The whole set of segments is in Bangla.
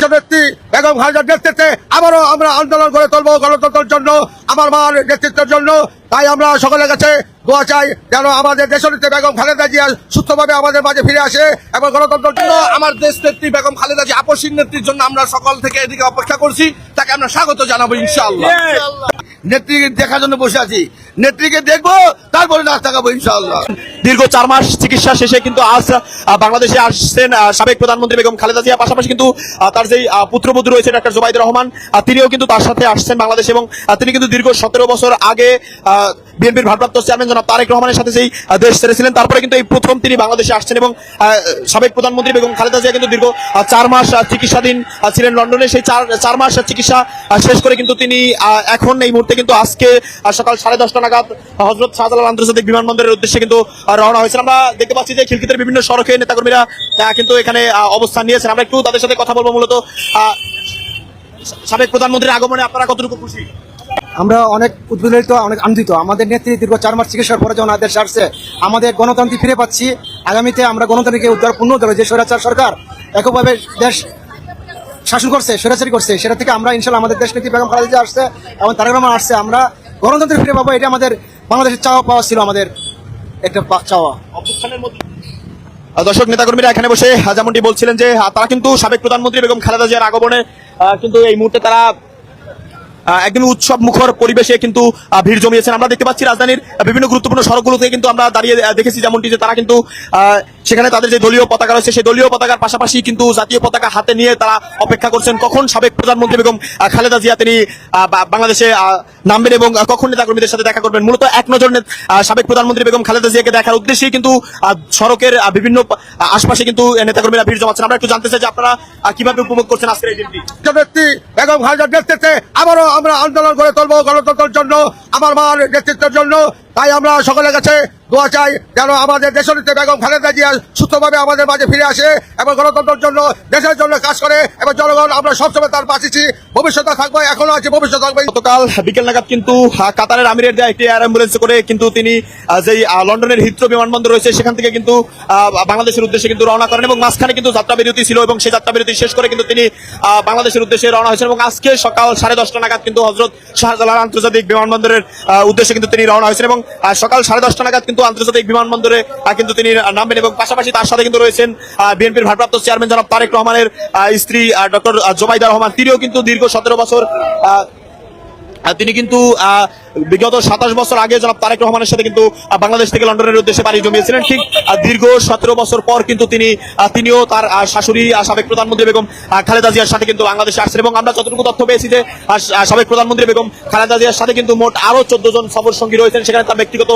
স্বাগত ব্যক্তি বেগম নেতৃত্বে আবারও আমরা আন্দোলন করে তুলবো গণতন্ত্রের জন্য আমার মার নেতৃত্বের জন্য। তাই আমরা সকলের কাছে দোয়া চাই যেন আমাদের দেশনীতি বেগম খালেদা জিয়া সুস্থভাবে আমাদের মাঝে ফিরে আসে এবং গণতন্ত্রের জন্য আমার দেশ নেত্রী বেগম খালেদা জি আপসীর নেত্রীর জন্য আমরা সকাল থেকে এদিকে অপেক্ষা করছি। তাকে আমরা স্বাগত জানাব ইনশাআল্লাহ। নেত্রীকে দেখার জন্য বসে আছি। নেত্রীকে দেখব, তারপরে নাচ থাকাবো ইনশাআল্লাহ। দীর্ঘ চার মাস চিকিৎসা শেষে কিন্তু আজ বাংলাদেশে আসছেন সাবেক প্রধানমন্ত্রী বেগম খালেদা জিয়া। পাশাপাশি কিন্তু তার যেই পুত্রবধূ রয়েছে ডাক্তার জোবাইদুর রহমান তিনিও কিন্তু তার সাথে আসছেন বাংলাদেশ এবং তিনি কিন্তু দীর্ঘ সতেরো বছর আগে বিএনপির ভারপ্রাপ্ত চেয়ারম্যান জনাব তারেক রহমানের সাথে সেই দেশ ছেড়েছিলেন, তারপরে কিন্তু এই প্রথম তিনি বাংলাদেশে আসছেন এবং সাবেক প্রধানমন্ত্রী বেগম খালেদা জিয়া কিন্তু দীর্ঘ চার মাস চিকিৎসাধীন ছিলেন লন্ডনে। সেই চার চার মাস চিকিৎসা শেষ করে কিন্তু তিনি এখন এই মুহূর্তে কিন্তু আজকে সকাল সাড়ে দশটা নাগাদ হজরত শাহজালাল আন্তর্জাতিক বিমানবন্দরের উদ্দেশ্যে কিন্তু রওনা হয়েছেন। আমরা দেখতে পাচ্ছি যে খিলকিতের বিভিন্ন সড়কে নেতাকর্মীরা কিন্তু এখানে অবস্থান নিয়েছেন। আমরা একটু তাদের সাথে কথা বলব মূলত সাবেক প্রধানমন্ত্রীর আগমনে আপনারা কতটুকু খুশি? আমরা অনেক উদ্বেলিত অনেক আনন্দিত। আমাদের নেত্রী দীর্ঘ চার মাস চিকিৎসার পরে যখন আদেশ আসছে আমাদের গণতন্ত্র ফিরে পাচ্ছি। আগামীতে আমরা গণতন্ত্রকে উদ্ধার পূর্ণ ধরে যে স্বৈরাচার সরকার এককভাবে দেশ শাসন করছে স্বৈরাচারী করছে সেটা থেকে আমরা ইনশাল্লাহ আমাদের দেশ নীতি বেগম খালেদা আসছে এবং তারেক রহমান আসছে আমরা গণতন্ত্র ফিরে পাবো। এটা আমাদের বাংলাদেশের চাওয়া পাওয়া ছিল আমাদের একটা চাওয়া। দর্শক নেতাকর্মীরা এখানে বসে যেমনটি বলছিলেন যে তারা কিন্তু সাবেক প্রধানমন্ত্রী বেগম খালেদা জিয়ার আগমনে কিন্তু এই মুহূর্তে তারা একদমই উৎসব মুখর পরিবেশে কিন্তু ভিড় জমিয়েছেন। আমরা দেখতে পাচ্ছি রাজধানীর বিভিন্ন গুরুত্বপূর্ণ সড়কগুলোতে কিন্তু আমরা দাঁড়িয়ে দেখেছি যেমনটি যে তারা কিন্তু সেখানে তাদের যে দলীয় পতাকা রয়েছে সেই দলীয় পতাকার পাশাপাশি কিন্তু জাতীয় পতাকা হাতে নিয়ে তারা অপেক্ষা করছেন। কখন সাবেক প্রধানমন্ত্রী বেগম খালেদা জিয়া তিনি বাংলাদেশে নামবেন এবং কখন নেতাকর্মীদের সাথে দেখা করবেন? মূলত এক নজর সাবেক প্রধানমন্ত্রী বেগম খালেদা জিয়াকে দেখার উদ্দেশ্যেই কিন্তু সড়কের বিভিন্ন আশপাশে কিন্তু নেতাকর্মীরা ভিড় জমাচ্ছেন। আমরা একটু জানতে চাই যে আপনারা কীভাবে উপভোগ করছেন আজকের এই দিনটি? ব্যক্তি বেগম খালেদার নেতৃত্বে আবারও আমরা আন্দোলন করে তুলবো গণতন্ত্রের জন্য, আমার মার নেতৃত্বের জন্য তাই আমরা সকলের কাছে দোয়া চাই যেন আমাদের দেশনীতি বেগম খালেদা জিয়া সুস্থভাবে আমাদের মাঝে ফিরে আসে এবং গণতন্ত্রের জন্য, দেশের জন্য কাজ করে এবং জনগণ আমরা সবসময় তার পাশেছি ভবিষ্যতে থাকব, এখনও আছে ভবিষ্যৎ থাকবে। গতকাল বিকেল নাগাদ কিন্তু কাতারের আমিরের দেয়া একটি এয়ার অ্যাম্বুলেন্সে করে কিন্তু তিনি যেই লন্ডনের হিথ্রো বিমানবন্দর রয়েছে, সেখান থেকে কিন্তু বাংলাদেশের উদ্দেশ্যে কিন্তু রওনা করেন এবং মাঝখানে কিন্তু যাত্রা বিরতি ছিল এবং সেই যাত্রা বিরতি শেষ করে কিন্তু তিনি বাংলাদেশের উদ্দেশ্যে রওনা হয়েছেন এবং আজকে সকাল সাড়ে দশটা নাগাদ কিন্তু হজরত শাহজালাল আন্তর্জাতিক বিমানবন্দরের উদ্দেশ্যে কিন্তু তিনি রওনা হয়েছেন এবং সকাল সাড়ে দশটা নাগাদ কিন্তু আন্তর্জাতিক বিমানবন্দরে কিন্তু তিনি নামবেন এবং পাশাপাশি তার সাথে কিন্তু রয়েছেন বিএনপির ভারপ্রাপ্ত চেয়ারম্যান জনাব তারেক রহমানের স্ত্রী ডক্টর জোবাইদা রহমান। তিনিও কিন্তু দীর্ঘ সতেরো বছর তিনি কিন্তু বিগত সাতাশ বছর আগে জনাব তারেক রহমানের সাথে কিন্তু বাংলাদেশ থেকে লন্ডনের উদ্দেশ্যে পাড়ি জমিয়েছিলেন। ঠিক দীর্ঘ সতেরো বছর পর কিন্তু তিনি তিনিও তার শাশুড়ি সাবেক প্রধানমন্ত্রী বেগম খালেদা জিয়ার সাথে কিন্তু বাংলাদেশে আসছেন এবং আমরা যতটুকু তথ্য পেয়েছি যে সাবেক প্রধানমন্ত্রী বেগম খালেদা জিয়ার সাথে কিন্তু মোট আরও চোদ্দ জন সফর সঙ্গী রয়েছেন। সেখানে তার ব্যক্তিগত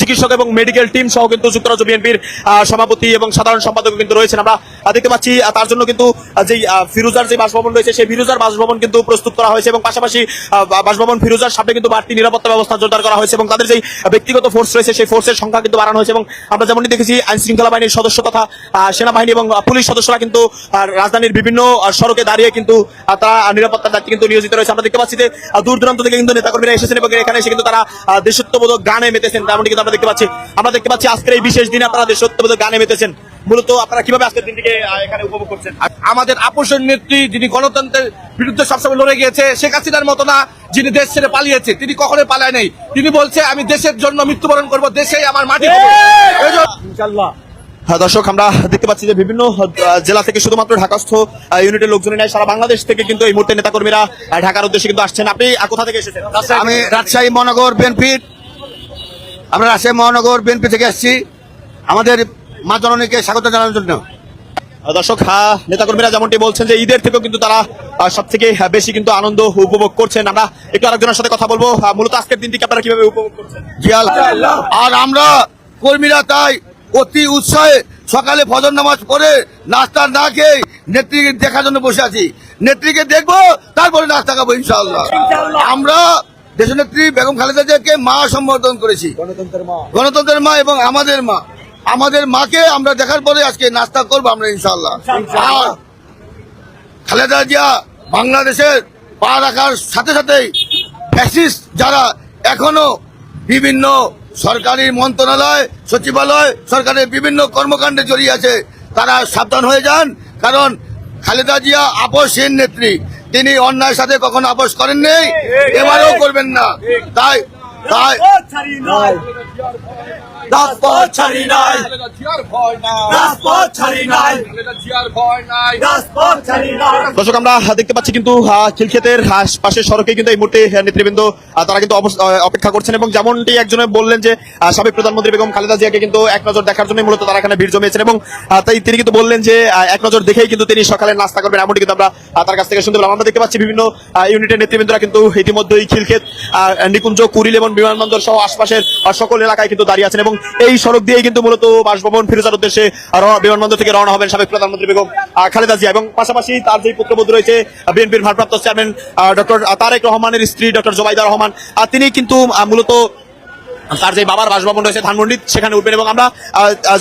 চিকিৎসক এবং মেডিকেল টিম সহ কিন্তু যুক্তরাজ্য বিএনপির সভাপতি এবং সাধারণ সম্পাদক কিন্তু রয়েছেন। আমরা দেখতে পাচ্ছি তার জন্য কিন্তু আহ, ফিরোজার যে বাসভবন রয়েছে সেই ফিরোজার বাসভবন কিন্তু প্রস্তুত করা হয়েছে এবং পাশাপাশি বাসভবন ফিরোজার সামনে কিন্তু বাড়তি নিরাপত্তা ব্যবস্থা জোরদার করা হয়েছে এবং তাদের যে ব্যক্তিগত ফোর্স রয়েছে সেই ফোর্সের সংখ্যা কিন্তু বাড়ানো হয়েছে এবং আমরা যেমনটি দেখেছি আইন শৃঙ্খলা বাহিনীর সদস্য তথা সেনাবাহিনী এবং পুলিশ সদস্যরা কিন্তু রাজধানীর বিভিন্ন সড়কে দাঁড়িয়ে কিন্তু তারা নিরাপত্তার দায়িত্বে কিন্তু নিয়োজিত রয়েছে। আমরা দেখতে পাচ্ছি যে দূর দূরান্ত থেকে কিন্তু নেতাকর্মীরা এসেছেন এবং এখানে এসে কিন্তু তারা দেশত্ববোধক গানে মেতেছেন। তেমনটি কিন্তু আমরা দেখতে পাচ্ছি। আমরা দেখতে পাচ্ছি আজকের এই বিশেষ দিনে আপনারা দেশত্ববোধক গানে মেতেছেন। মূলত আপনারা কীভাবে আজকের দিনটিকে এখানে উপভোগ করছেন? আমাদের আপোষের নেত্রী যিনি গণতন্ত্রের বিরুদ্ধে সবসময় লড়ে গিয়েছে শেখ হাসিনার মতো না যিনি দেশ ছেড়ে পালিয়েছে তিনি কখনোই পালায় নাই। তিনি বলছে আমি দেশের জন্য মৃত্যুবরণ করব দেশেই আমার মাটি হ্যাঁ দর্শক আমরা দেখতে পাচ্ছি যে বিভিন্ন জেলা থেকে শুধুমাত্র ঢাকাস্থ ইউনিটের লোকজনই নাই সারা বাংলাদেশ থেকে কিন্তু এই মুহূর্তে নেতাকর্মীরা ঢাকার উদ্দেশ্যে কিন্তু আসছেন। আপনি কোথা থেকে এসেছেন? আমি রাজশাহী মহানগর বিএনপির। আমরা রাজশাহী মহানগর বিএনপি থেকে আসছি। আমাদের মা জননীকে স্বাগত জানানোর জন্য। দর্শক হ্যাঁ নেতাকর্মীরা যেমনটি বলছেন যে ঈদের থেকেও কিন্তু তারা সব থেকে বেশি কিন্তু আনন্দ উপভোগ করছেন। আমরা একটু আরেকজনের সাথে কথা বলব। মূলত আজকের দিনটিকে আপনারা কীভাবে উপভোগ করছেন? জিয়াল আর আমরা কর্মীরা তাই অতি উৎসাহে সকালে ফজর নামাজ পড়ে নাস্তা না খেয়ে নেত্রীকে দেখার জন্য বসে আছি। নেত্রীকে দেখব তারপরে নাস্তা খাব ইনশাআল্লাহ। আমরা দেশনেত্রী বেগম খালেদা জিয়াকে মা সম্বর্ধন করেছি। গণতন্ত্রের মা এবং আমাদের মা। আমাদের মাকে আমরা দেখার পরে আজকে নাস্তা করব আমরা ইনশাল্লাহ আর খালেদা জিয়া বাংলাদেশের পা রাখার সাথে সাথেই ফ্যাসিস্ট যারা এখনও বিভিন্ন সরকারি মন্ত্রণালয় সচিবালয় সরকারের বিভিন্ন কর্মকাণ্ডে জড়িয়ে আছে তারা সাবধান হয়ে যান কারণ খালেদা জিয়া আপোষহীন নেত্রী। তিনি অন্যায়ের সাথে কখনো আপোষ করেন নেই এবারেও করবেন না। তাই তাই। রাজপথ ছাড়ি নাই। রাজপথ ছাড়ি নাই। দর্শক আমরা দেখতে পাচ্ছি কিন্তু খিলক্ষেতের পাশের সড়কে কিন্তু এই মুহূর্তে নেতৃবৃন্দ তারা কিন্তু অপেক্ষা করছেন এবং যেমনটি একজনে বললেন যে সাবেক প্রধানমন্ত্রী বেগম খালেদা জিয়াকে কিন্তু এক নজর দেখার জন্য মূলত তারা এখানে ভিড় জমিয়েছেন এবং তাই তিনি কিন্তু বললেন যে এক নজর দেখেই কিন্তু তিনি সকালে নাস্তা করবেন এমনটি কিন্তু আমরা তার কাছ থেকে শুনতে পেলাম। আমরা দেখতে পাচ্ছি বিভিন্ন আহ, ইউনিটের নেতৃবৃন্দরা কিন্তু ইতিমধ্যেই খিলক্ষেত আহ, নিকুঞ্জ কুরিল এবং বিমানবন্দর সহ আশপাশের সকল এলাকায় কিন্তু দাঁড়িয়ে আছেন এবং এই সড়ক দিয়েই কিন্তু মূলত বাসভবন ফিরোজার উদ্দেশ্যে বিমানবন্দর থেকে রওনা হবেন সাবেক প্রধানমন্ত্রী বেগম খালেদা জিয়া এবং পাশাপাশি তার যে পুত্রবধূ রয়েছে বিএনপির ভারপ্রাপ্ত চেয়ারম্যান ডক্টর তারেক রহমানের স্ত্রী ডক্টর জোবাইদা রহমান। তিনি কিন্তু মূলত তার যে বাবার বাসভবন রয়েছে ধানমন্ডি, সেখানে উঠবেন এবং আমরা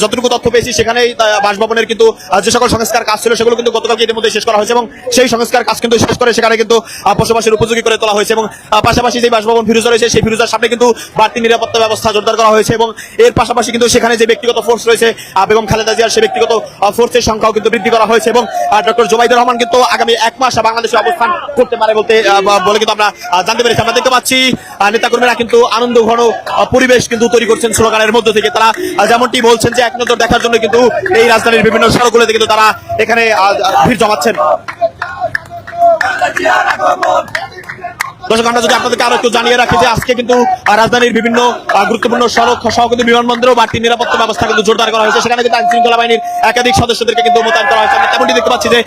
যতটুকু তথ্য পেয়েছি, সেখানেই বাসভবনের কিন্তু যে সকল সংস্কার কাজ ছিল, সেগুলো কিন্তু গতকালকে ইতিমধ্যে শেষ করা হয়েছে এবং সেই সংস্কার কাজ কিন্তু শেষ করে সেখানে কিন্তু বসবাসের উপযোগী করে তোলা হয়েছে এবং পাশাপাশি যে বাসভবন ফিরোজা রয়েছে, সেই ফিরোজার সামনে কিন্তু বাড়তি নিরাপত্তা ব্যবস্থা জোরদার করা হয়েছে এবং এর পাশাপাশি কিন্তু সেখানে যে ব্যক্তিগত ফোর্স রয়েছে বেগম খালেদা জিয়ার সেই ব্যক্তিগত ফোর্সের সংখ্যাও কিন্তু বৃদ্ধি করা হয়েছে এবং ডক্টর জোবাইদুর রহমান কিন্তু আগামী এক মাস বাংলাদেশে অবস্থান করতে পারে বলতে বলে কিন্তু আমরা জানতে পেরেছি। আমরা দেখতে পাচ্ছি নেতাকর্মীরা কিন্তু আনন্দ, ঘন পরিবেশ কিন্তু তৈরি করছেন স্লোগানের মধ্য থেকে। তারা যেমনটি বলছেন যে এক নজর দেখার জন্য কিন্তু এই রাজধানীর বিভিন্ন সড়কগুলোতে কিন্তু তারা এখানে ভিড় জমাচ্ছেন। দর্শক আমরা যদি আপনাদেরকে আরও একটু জানিয়ে রাখি যে আজকে কিন্তু রাজধানীর বিভিন্ন গুরুত্বপূর্ণ সড়ক সহ কিন্তু বিমানবন্দরেও বাড়তি নিরাপত্তা ব্যবস্থা কিন্তু জোরদার করা হয়েছে। সেখানে কিন্তু আইন শৃঙ্খলা বাহিনীর একাধিক সদস্যদেরকে কিন্তু মোতায়েন করা হয়েছে। আমরা তেমনটি দেখতে পাচ্ছি যে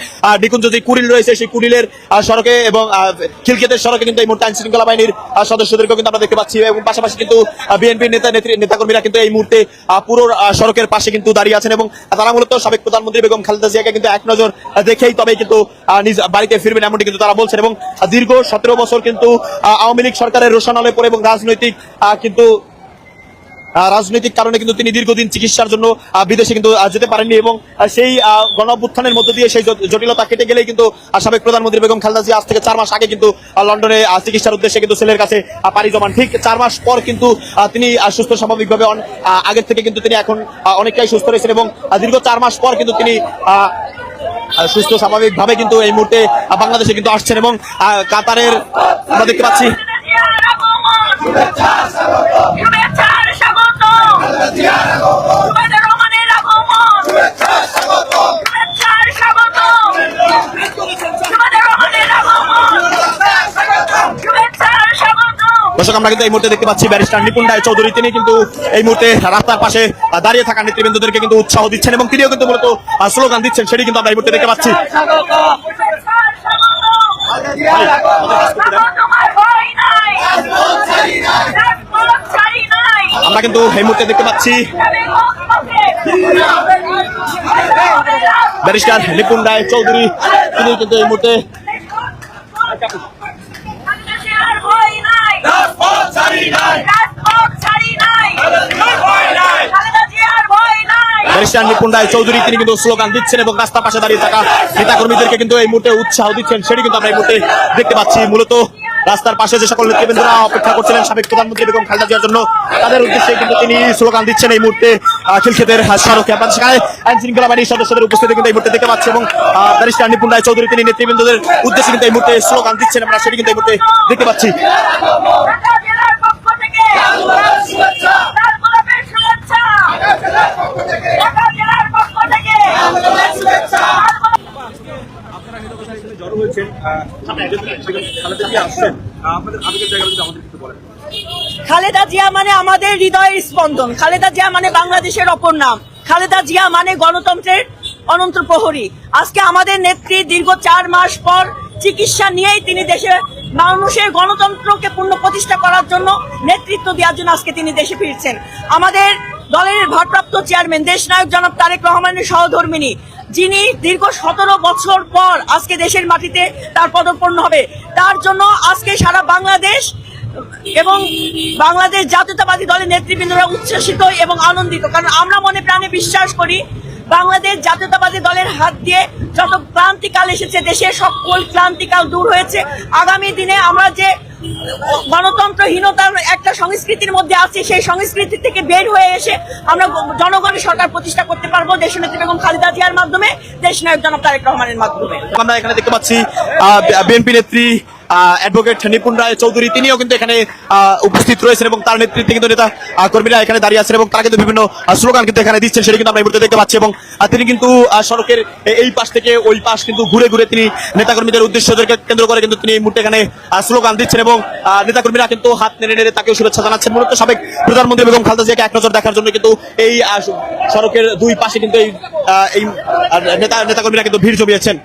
নিকুঞ্জ যে কুড়িল রয়েছে সেই কুড়িলের সড়কে এবং আহ, খিলক্ষেতের সড়কে কিন্তু এই মুহূর্তে আইন শৃঙ্খলা বাহিনীর সদস্যদেরকেও কিন্তু আমরা দেখতে পাচ্ছি এবং পাশাপাশি কিন্তু বিএনপির নেতা নেত্রী নেতাকর্মীরা কিন্তু এই মুহূর্তে পুরো সড়কের পাশে কিন্তু দাঁড়িয়ে আছেন এবং তারা মূলত সাবেক প্রধানমন্ত্রী বেগম খালেদা জিয়াকে কিন্তু এক নজর দেখেই তবেই কিন্তু নিজ বাড়িতে ফিরবেন এমনটি কিন্তু তারা বলছেন এবং দীর্ঘ সতেরো বছর কিন্তু আওয়ামী লীগ সরকারের রোশানলে পড়ে এবং রাজনৈতিক কিন্তু রাজনৈতিক কারণে কিন্তু তিনি দীর্ঘদিন চিকিৎসার জন্য বিদেশে কিন্তু যেতে পারেননি এবং সেই গণ মধ্য দিয়ে সেই জটিলতা কেটে গেলেই কিন্তু সাবেক প্রধানমন্ত্রী বেগম খালেদা জিয়া আজ থেকে চার মাস আগে কিন্তু লন্ডনে চিকিৎসার উদ্দেশ্যে কিন্তু ছেলের কাছে পাড়ি জমান। ঠিক চার মাস পর কিন্তু তিনি সুস্থ স্বাভাবিকভাবে আগের থেকে কিন্তু তিনি এখন অনেকটাই সুস্থ রয়েছেন এবং দীর্ঘ চার মাস পর কিন্তু তিনি সুস্থ স্বাভাবিকভাবে কিন্তু এই মুহূর্তে বাংলাদেশে কিন্তু আসছেন এবং কাতারের আমরা দেখতে পাচ্ছি খালেদা জিয়ার আগমন শুভেচ্ছার স্বাগতম জুবাইদুর রহমানের আগমন শুভেচ্ছার স্বাগতম জুবাইদুর রহমানের আগমন শুভেচ্ছার স্বাগতম দর্শক, আমরা কিন্তু এই মুহূর্তে দেখতে পাচ্ছি ব্যারিস্টার নিপুণ রায় চৌধুরী। তিনি কিন্তু এই মুহূর্তে রাস্তার পাশে দাঁড়িয়ে থাকা নেতৃবৃন্দদেরকে কিন্তু উৎসাহ দিচ্ছেন এবং তিনিও কিন্তু মূলত স্লোগান দিচ্ছেন, সেটি কিন্তু আমরা এই মুহূর্তে দেখতে পাচ্ছি। আমরা কিন্তু এই মুহূর্তে দেখতে পাচ্ছি ব্যারিস্টার নিপুণ রায় চৌধুরী। তিনি কিন্তু এই মুহূর্তে রাজপথ ছাড়ি নাই। রাজপথ ছাড়ি নাই। ভয় নাই। ব্যারিস্টার নিপুণ রায় চৌধুরী তিনি কিন্তু স্লোগান দিচ্ছেন এবং রাস্তার পাশে দাঁড়িয়ে থাকা নেতা কর্মীদেরকে কিন্তু এই মুহূর্তে উৎসাহ দিচ্ছেন। সেটি কিন্তু আমরা এই মুহূর্তে দেখতে পাচ্ছি। মূলত রাস্তার পাশে যে সকল নেতৃবৃন্দরা অপেক্ষা করছিলেন সাবেক প্রধানমন্ত্রী বেগম খালেদা জিয়ার জন্য তাদের উদ্দেশ্যে কিন্তু তিনি স্লোগান দিচ্ছেন এই মুহূর্তে খিলক্ষেতের সড়কে আপনার সেখানে আইন শৃঙ্খলা বাহিনীর সদস্যদের উপস্থিতি কিন্তু এই মুহূর্তে দেখতে পাচ্ছি এবং আহ, ব্যারিস্টার নিপুণ রায় চৌধুরী তিনি নেতৃবৃন্দদের উদ্দেশ্যে কিন্তু এই মুহূর্তে স্লোগান দিচ্ছেন। আমরা সেটি কিন্তু এই মুহূর্তে দেখতে পাচ্ছি। খালেদা জিয়া মানে আমাদের হৃদয়ের স্পন্দন। খালেদা জিয়া মানে বাংলাদেশের অপর নাম। খালেদা জিয়া মানে গণতন্ত্রের অনন্ত প্রহরী। আজকে আমাদের নেত্রী দীর্ঘ চার মাস পর চিকিৎসা নিয়েই তিনি দেশে মানুষের গণতন্ত্রকে পূর্ণ প্রতিষ্ঠা করার জন্য নেতৃত্ব দেওয়ার জন্য আজকে তিনি দেশে ফিরছেন। আমাদের দলের ভারপ্রাপ্ত চেয়ারম্যান, দেশনায়ক জনাব তারেক রহমানের সহধর্মিনী। যিনি দীর্ঘ সতেরো বছর পর আজকে দেশের মাটিতে তার পদপন্ন হবে, তার জন্য আজকে সারা বাংলাদেশ এবং বাংলাদেশ জাতীয়তাবাদী দলের নেতৃবৃন্দরা উচ্ছ্বসিত এবং আনন্দিত। কারণ আমরা মনে প্রাণে বিশ্বাস করি, বাংলাদেশ জাতীয়তাবাদী দলের হাত দিয়ে যত ক্লান্তিকাল এসেছে, দেশের সকল ক্লান্তিকাল দূর হয়েছে। আগামী দিনে আমরা যে গণতন্ত্রহীনতার একটা সংস্কৃতির মধ্যে আছে, সেই সংস্কৃতি থেকে বের হয়ে এসে আমরা জনগণের সরকার প্রতিষ্ঠা করতে পারব দেশ দেশনেত্রী বেগম খালেদা জিয়ার মাধ্যমে দেশ নায়ক জনক তারেক রহমানের মাধ্যমে। আমরা এখানে দেখতে পাচ্ছি বিএনপি নেত্রী অ্যাডভোকেট নিপুণ রায় চৌধুরী, তিনিও কিন্তু এখানে উপস্থিত রয়েছেন এবং তার নেতৃত্বে কিন্তু নেতা কর্মীরা এখানে দাঁড়িয়ে আছেন এবং তারা কিন্তু বিভিন্ন স্লোগান কিন্তু এখানে দিচ্ছেন, সেটা কিন্তু আমরা এই মুহূর্তে দেখতে পাচ্ছি এবং তিনি কিন্তু সড়কের এই পাশ থেকে ওই পাশ কিন্তু ঘুরে ঘুরে তিনি নেতাকর্মীদের উদ্দেশ্যদেরকে কেন্দ্র করে কিন্তু তিনি এই মুহূর্তে এখানে স্লোগান দিচ্ছেন এবং নেতাকর্মীরা কিন্তু হাত নেড়ে নেড়ে তাকে শুভেচ্ছা জানাচ্ছেন। মূলত সাবেক প্রধানমন্ত্রী বেগম খালদা জিয়াকে এক নজর দেখার জন্য কিন্তু এই সড়কের দুই পাশে কিন্তু এই নেতা নেতাকর্মীরা কিন্তু ভিড় জমিয়েছেন।